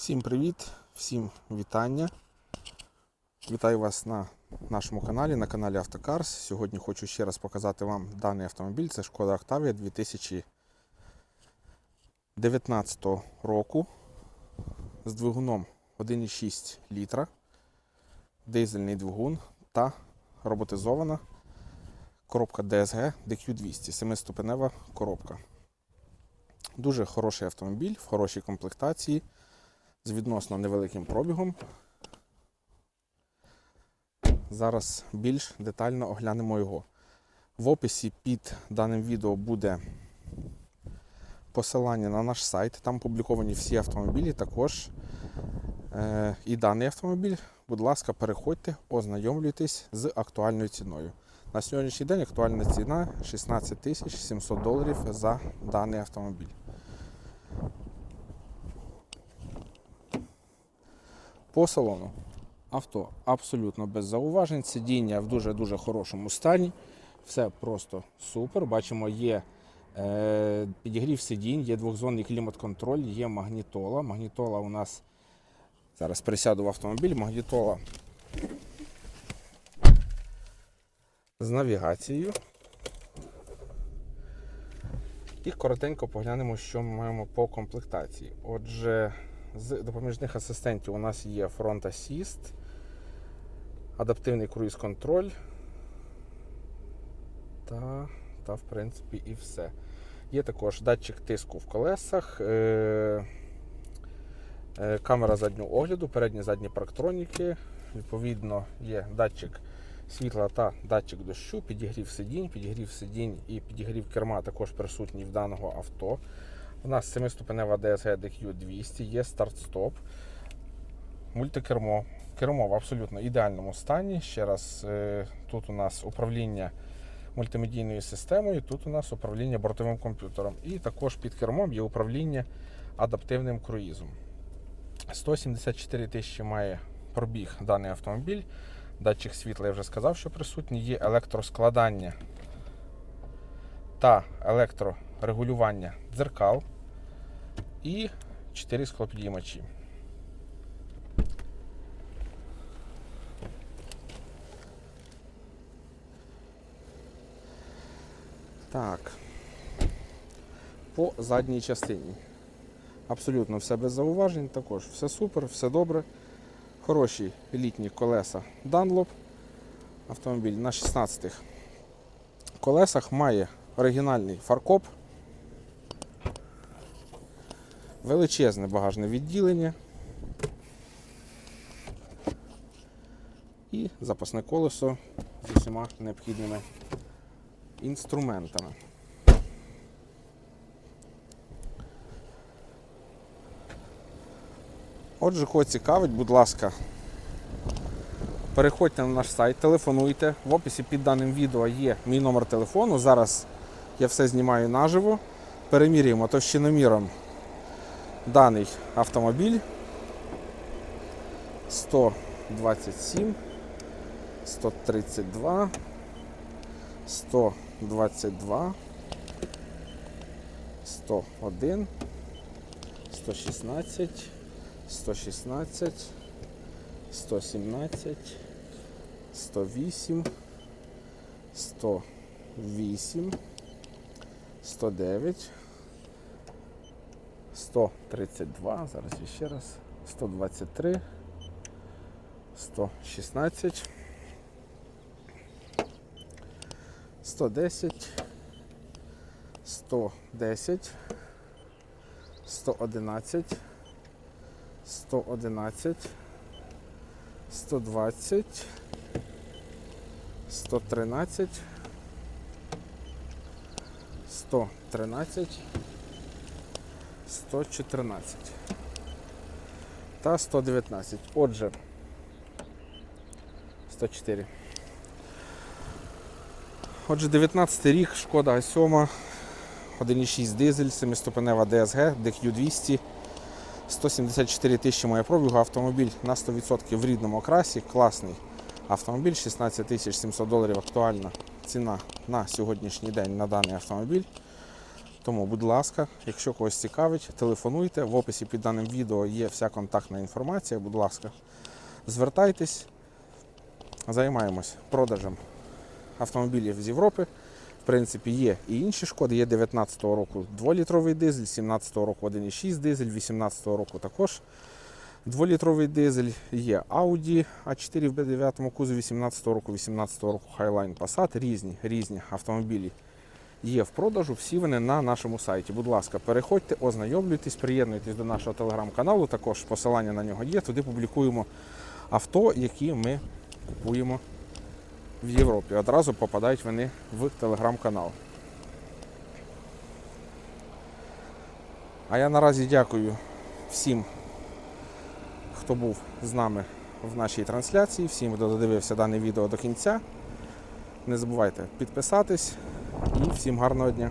Всім привіт, всім вітання. Вітаю вас на нашому каналі, на каналі Автокарс. Сьогодні хочу ще раз показати вам даний автомобіль. Це Шкода Octavia 2019 року з двигуном 1,6 літра, дизельний двигун та роботизована коробка DSG DQ200, 7-ступенева коробка. Дуже хороший автомобіль в хорошій комплектації з відносно невеликим пробігом. Зараз більш детально оглянемо його. В описі під даним відео буде посилання на наш сайт. Там публіковані всі автомобілі, також е, і даний автомобіль. Будь ласка, переходьте, ознайомлюйтесь з актуальною ціною. На сьогоднішній день актуальна ціна 16 тисяч 700 доларів за даний автомобіль. По салону авто абсолютно без зауважень. Сидіння в дуже-дуже хорошому стані. Все просто супер. Бачимо, є е, підігрів сидінь, є двохзонний клімат-контроль, є магнітола. Магнітола у нас зараз присяду в автомобіль. Магнітола з навігацією. І коротенько поглянемо, що ми маємо по комплектації. Отже, з допоміжних асистентів у нас є Front Assist, адаптивний круїз-контроль та, та, в принципі, і все. Є також датчик тиску в колесах, е- е- камера заднього огляду, передні задні парктроніки. Відповідно, є датчик світла та датчик дощу, підігрів сидінь, підігрів сидінь і підігрів керма також присутній в даного авто. У нас 7-ступенева DSG DQ200, є старт-стоп, мультикермо. Кермо в абсолютно ідеальному стані. Ще раз, е, тут у нас управління мультимедійною системою, тут у нас управління бортовим комп'ютером. І також під кермом є управління адаптивним круїзом. 174 тисячі має пробіг даний автомобіль. Датчик світла я вже сказав, що присутній. Є електроскладання та електрорегулювання дзеркал і 4 склопідіймачі. Так. По задній частині. Абсолютно все без зауважень, також все супер, все добре. Хороші літні колеса Dunlop. Автомобіль на 16 колесах має оригінальний фаркоп, величезне багажне відділення і запасне колесо з усіма необхідними інструментами. Отже, кого цікавить, будь ласка, переходьте на наш сайт, телефонуйте. В описі під даним відео є мій номер телефону. Зараз я все знімаю наживо. Перемірюємо товщиноміром даний автомобіль. 127, 132, 122, 101, 116. 116, 117, 108, 108, 109, 132, зараз ще раз, 123, 116, 110, 110, 111, 111, 120, 113, 113, 114 та 119. Отже, 104. Отже, 19 рік, шкода А7, 1,6 дизель, 7-ступенева DSG, DQ200. 174 тисячі має пробігу, автомобіль на 100% в рідному окрасі, класний автомобіль, 16 тисяч 700 доларів актуальна ціна на сьогоднішній день на даний автомобіль. Тому, будь ласка, якщо когось цікавить, телефонуйте. В описі під даним відео є вся контактна інформація. Будь ласка, звертайтесь, займаємось продажем автомобілів з Європи. В принципі, є і інші шкоди. Є 19-го року 2-літровий дизель, 17-го року 1,6 дизель, 18-го року також 2-літровий дизель. Є Audi A4 в B9 кузові 18-го року, 18-го року Highline Passat. Різні, різні автомобілі є в продажу. Всі вони на нашому сайті. Будь ласка, переходьте, ознайомлюйтесь, приєднуйтесь до нашого телеграм-каналу. Також посилання на нього є. Туди публікуємо авто, які ми купуємо в Європі. Одразу попадають вони в телеграм-канал. А я наразі дякую всім, хто був з нами в нашій трансляції, всім, хто додивився дане відео до кінця. Не забувайте підписатись і всім гарного дня.